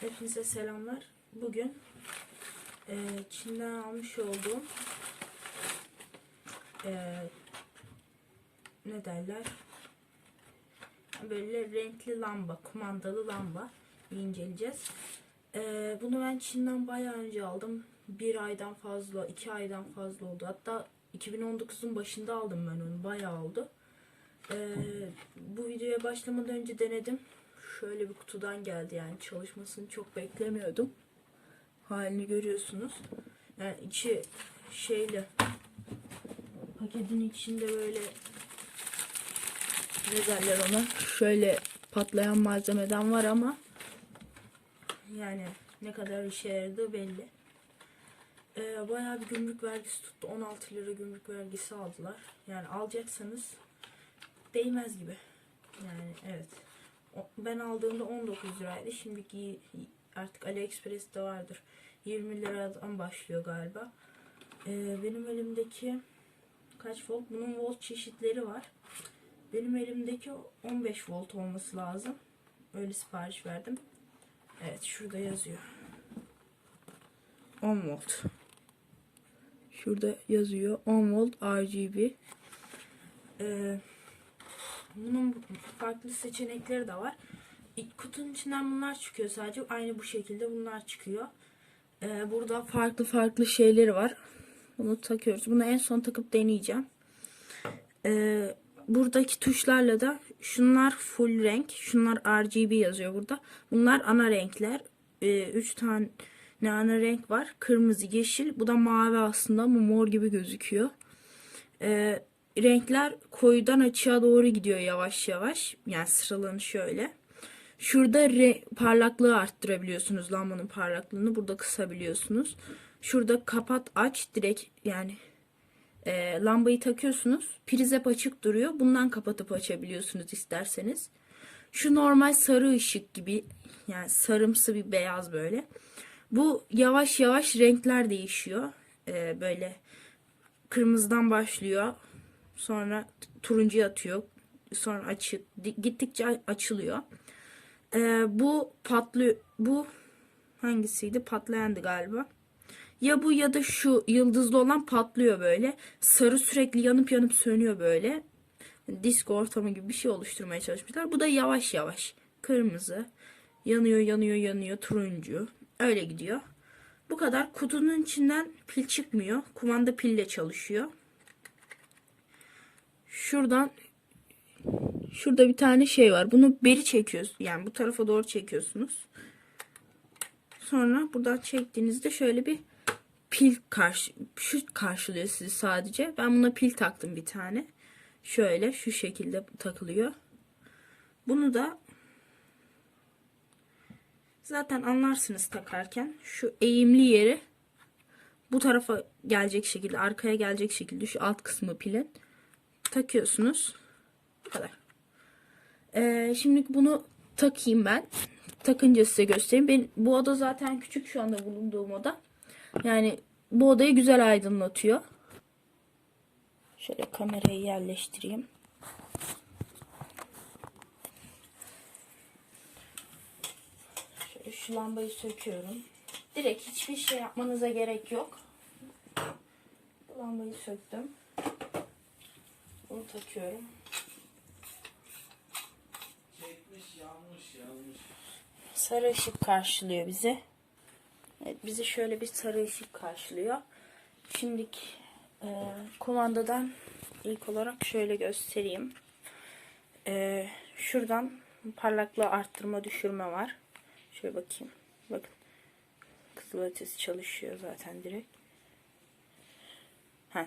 Hepinize selamlar. Bugün eee Çin'den almış olduğum eee, ne derler? Böyle renkli lamba, kumandalı lamba inceleyeceğiz. Eee, bunu ben Çin'den bayağı önce aldım. Bir aydan fazla, iki aydan fazla oldu. Hatta 2019'un başında aldım ben onu. Bayağı oldu. Eee, bu videoya başlamadan önce denedim. Şöyle bir kutudan geldi yani çalışmasını çok beklemiyordum. Halini görüyorsunuz. Yani içi şeyle paketin içinde böyle ne derler ona şöyle patlayan malzemeden var ama yani ne kadar işe yaradığı belli. Ee, bayağı bir gümrük vergisi tuttu. 16 lira gümrük vergisi aldılar. Yani alacaksanız değmez gibi. Yani evet. Ben aldığımda 19 liraydı. Şimdiki artık AliExpress'te vardır. 20 liradan başlıyor galiba. Ee, benim elimdeki kaç volt? Bunun volt çeşitleri var. Benim elimdeki 15 volt olması lazım. Öyle sipariş verdim. Evet şurada yazıyor. 10 volt. Şurada yazıyor 10 volt RGB. Ee, farklı seçenekleri de var. Kutunun içinden bunlar çıkıyor sadece. Aynı bu şekilde bunlar çıkıyor. Ee, burada farklı farklı şeyleri var. Bunu takıyoruz. Bunu en son takıp deneyeceğim. Ee, buradaki tuşlarla da şunlar full renk. Şunlar RGB yazıyor burada. Bunlar ana renkler. Ee, üç tane ana renk var. Kırmızı, yeşil. Bu da mavi aslında ama mor gibi gözüküyor. Ee, renkler koyudan açığa doğru gidiyor yavaş yavaş. Yani sıralanı şöyle. Şurada re- parlaklığı arttırabiliyorsunuz lambanın parlaklığını. Burada kısabiliyorsunuz. Şurada kapat aç direkt yani e, lambayı takıyorsunuz. Priz hep açık duruyor. Bundan kapatıp açabiliyorsunuz isterseniz. Şu normal sarı ışık gibi yani sarımsı bir beyaz böyle. Bu yavaş yavaş renkler değişiyor. E, böyle kırmızıdan başlıyor. Sonra turuncuya atıyor. Sonra açık gittikçe açılıyor. Ee, bu patlı bu hangisiydi? Patlayandı galiba. Ya bu ya da şu yıldızlı olan patlıyor böyle. Sarı sürekli yanıp yanıp sönüyor böyle. Disko ortamı gibi bir şey oluşturmaya çalışmışlar. Bu da yavaş yavaş. Kırmızı. Yanıyor yanıyor yanıyor. Turuncu. Öyle gidiyor. Bu kadar. Kutunun içinden pil çıkmıyor. Kumanda pille çalışıyor. Şuradan Şurada bir tane şey var. Bunu beri çekiyoruz. Yani bu tarafa doğru çekiyorsunuz. Sonra buradan çektiğinizde şöyle bir pil karşı şu karşılıyor sizi sadece. Ben buna pil taktım bir tane. Şöyle şu şekilde takılıyor. Bunu da zaten anlarsınız takarken şu eğimli yeri bu tarafa gelecek şekilde arkaya gelecek şekilde şu alt kısmı pilin takıyorsunuz. Bu kadar. Ee, şimdi bunu takayım ben. Takınca size göstereyim. Ben, bu oda zaten küçük şu anda bulunduğum oda. Yani bu odayı güzel aydınlatıyor. Şöyle kamerayı yerleştireyim. Şöyle şu lambayı söküyorum. Direkt hiçbir şey yapmanıza gerek yok. Lambayı söktüm. Bunu takıyorum. Çekmiş yanmış yanmış. Sarı ışık karşılıyor bizi. Evet, bizi şöyle bir sarı ışık karşılıyor. Şimdiki e, kumandadan ilk olarak şöyle göstereyim. E, şuradan parlaklığı arttırma düşürme var. Şöyle bakayım. Bakın. Kızıl ötesi çalışıyor zaten direkt. Heh,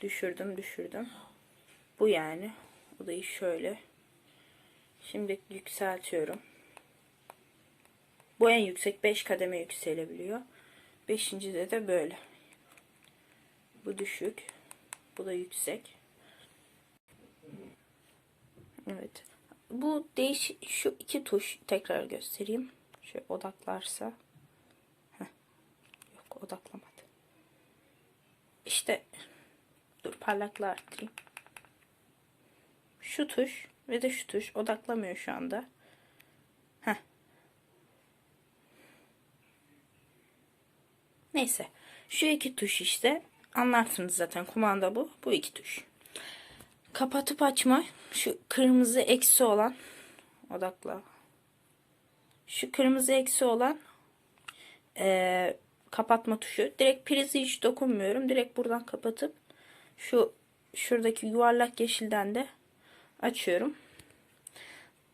düşürdüm düşürdüm. Bu yani. Odayı şöyle. Şimdi yükseltiyorum. Bu en yüksek 5 kademe yükselebiliyor. Beşincide de böyle. Bu düşük. Bu da yüksek. Evet. Bu değiş şu iki tuş tekrar göstereyim. Şöyle odaklarsa. Heh. Yok odaklamadı. İşte dur parlaklığı arttırayım. Şu tuş ve de şu tuş odaklamıyor şu anda. Heh. Neyse. Şu iki tuş işte. Anlarsınız zaten kumanda bu. Bu iki tuş. Kapatıp açma. Şu kırmızı eksi olan. Odakla. Şu kırmızı eksi olan eee, kapatma tuşu. Direkt prizi hiç dokunmuyorum. Direkt buradan kapatıp şu şuradaki yuvarlak yeşilden de açıyorum.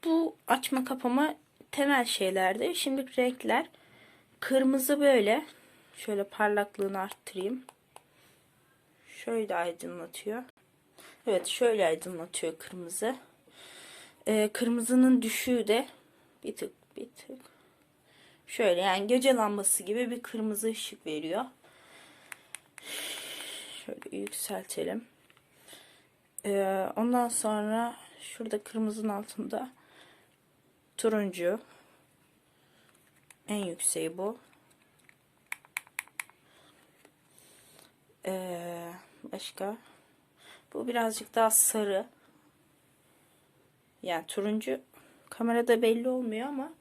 Bu açma kapama temel şeylerdi. Şimdi renkler. Kırmızı böyle. Şöyle parlaklığını arttırayım. Şöyle aydınlatıyor. Evet şöyle aydınlatıyor kırmızı. Ee, kırmızının düşüğü de bir tık bir tık. Şöyle yani gece lambası gibi bir kırmızı ışık veriyor. Şöyle yükseltelim. Ee, ondan sonra şurada kırmızının altında turuncu. En yükseği bu. Ee, başka. Bu birazcık daha sarı. Yani turuncu kamerada belli olmuyor ama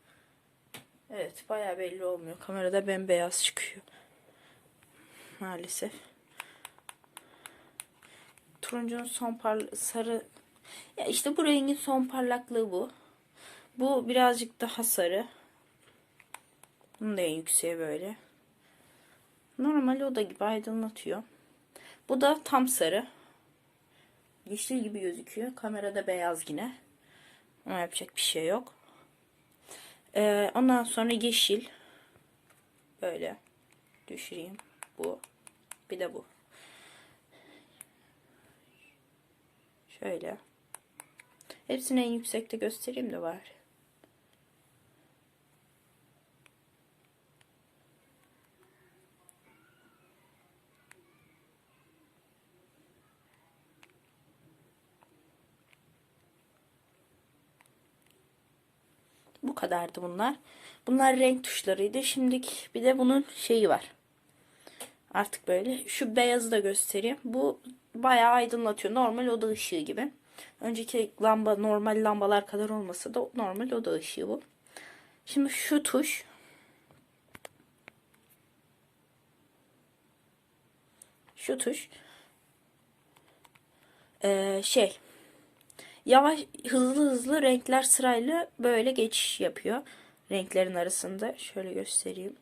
evet bayağı belli olmuyor. Kamerada bembeyaz çıkıyor. Maalesef. Turuncunun son parla sarı ya işte bu rengin son parlaklığı bu. Bu birazcık daha sarı. Bunun da en yükseği böyle. Normal oda gibi aydınlatıyor. Bu da tam sarı. Yeşil gibi gözüküyor. Kamerada beyaz yine. Ama yapacak bir şey yok. Ee, ondan sonra yeşil. Böyle. Düşüreyim. Bu. Bir de bu. Şöyle. Hepsini en yüksekte göstereyim de var. Bu kadardı bunlar. Bunlar renk tuşlarıydı. Şimdiki bir de bunun şeyi var. Artık böyle. Şu beyazı da göstereyim. Bu bayağı aydınlatıyor. Normal oda ışığı gibi. Önceki lamba normal lambalar kadar olmasa da normal oda ışığı bu. Şimdi şu tuş şu tuş ee, şey yavaş hızlı hızlı renkler sırayla böyle geçiş yapıyor. Renklerin arasında. Şöyle göstereyim.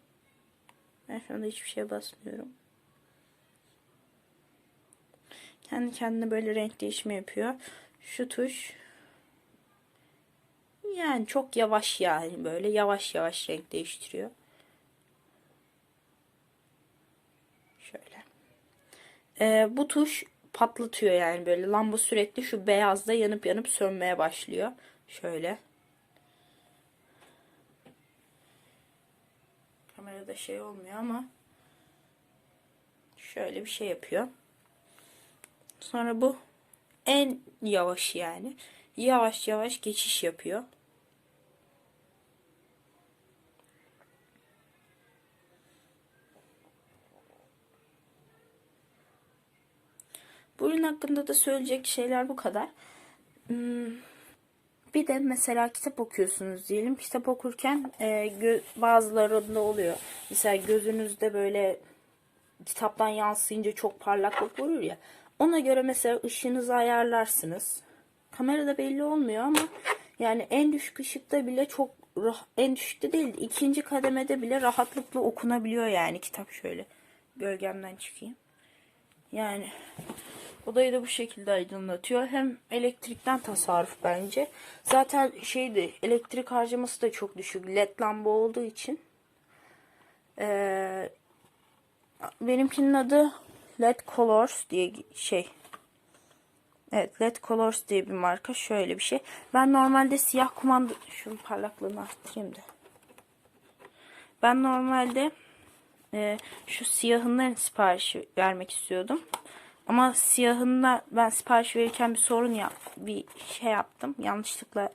Ben şu anda hiçbir şeye basmıyorum. Kendi kendine böyle renk değişimi yapıyor. Şu tuş yani çok yavaş yani böyle yavaş yavaş renk değiştiriyor. Şöyle. Ee, bu tuş patlatıyor yani böyle lamba sürekli şu beyazda yanıp yanıp sönmeye başlıyor. Şöyle. Kamerada şey olmuyor ama şöyle bir şey yapıyor. Sonra bu en yavaş yani. Yavaş yavaş geçiş yapıyor. Bu ürün hakkında da söyleyecek şeyler bu kadar. Hmm, Bir de mesela kitap okuyorsunuz diyelim. Kitap okurken e, bazılarında oluyor. Mesela gözünüzde böyle kitaptan yansıyınca çok parlaklık olur ya. Ona göre mesela ışığınızı ayarlarsınız. Kamerada belli olmuyor ama yani en düşük ışıkta bile çok en düşükte değil ikinci kademede bile rahatlıkla okunabiliyor yani kitap şöyle. Gölgemden çıkayım. Yani odayı da bu şekilde aydınlatıyor. Hem elektrikten tasarruf bence. Zaten şeydi elektrik harcaması da çok düşük. LED lamba olduğu için. Ee, benimkinin adı LED Colors diye şey. Evet LED Colors diye bir marka. Şöyle bir şey. Ben normalde siyah kumanda... Şunun parlaklığını arttırayım da. Ben normalde e, şu siyahından siparişi vermek istiyordum. Ama siyahında ben sipariş verirken bir sorun yap, bir şey yaptım. Yanlışlıkla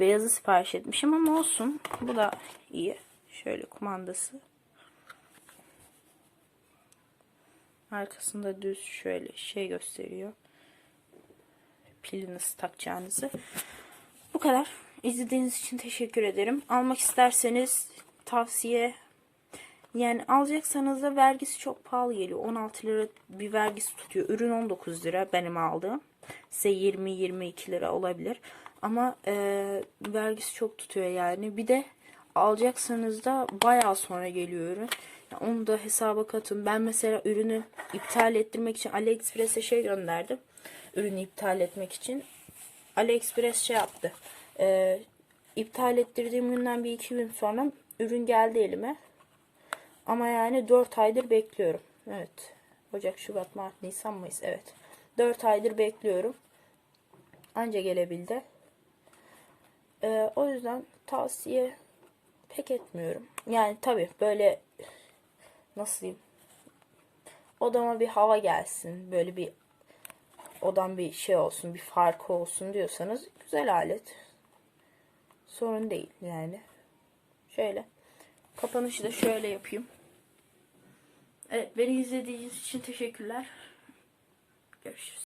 beyazı sipariş etmişim ama olsun. Bu da iyi. Şöyle kumandası. Arkasında düz şöyle şey gösteriyor. Pili nasıl takacağınızı. Bu kadar. İzlediğiniz için teşekkür ederim. Almak isterseniz tavsiye Yani alacaksanız da vergisi çok pahalı geliyor. 16 lira bir vergisi tutuyor. Ürün 19 lira benim aldığım. Size 20-22 lira olabilir. Ama e, vergisi çok tutuyor yani. Bir de alacaksanız da bayağı sonra geliyor ürün. Ya onu da hesaba katın. Ben mesela ürünü iptal ettirmek için AliExpress'e şey gönderdim. Ürünü iptal etmek için. AliExpress şey yaptı. E, iptal ettirdiğim günden bir iki gün sonra ürün geldi elime. Ama yani 4 aydır bekliyorum. Evet. Ocak, Şubat, Mart, Nisan, Mayıs. Evet. 4 aydır bekliyorum. Anca gelebildi. Ee, o yüzden tavsiye pek etmiyorum. Yani tabi böyle nasıl diyeyim odama bir hava gelsin. Böyle bir odam bir şey olsun, bir farkı olsun diyorsanız güzel alet. Sorun değil yani. Şöyle. Kapanışı da şöyle yapayım. Evet beni izlediğiniz için teşekkürler. Görüşürüz.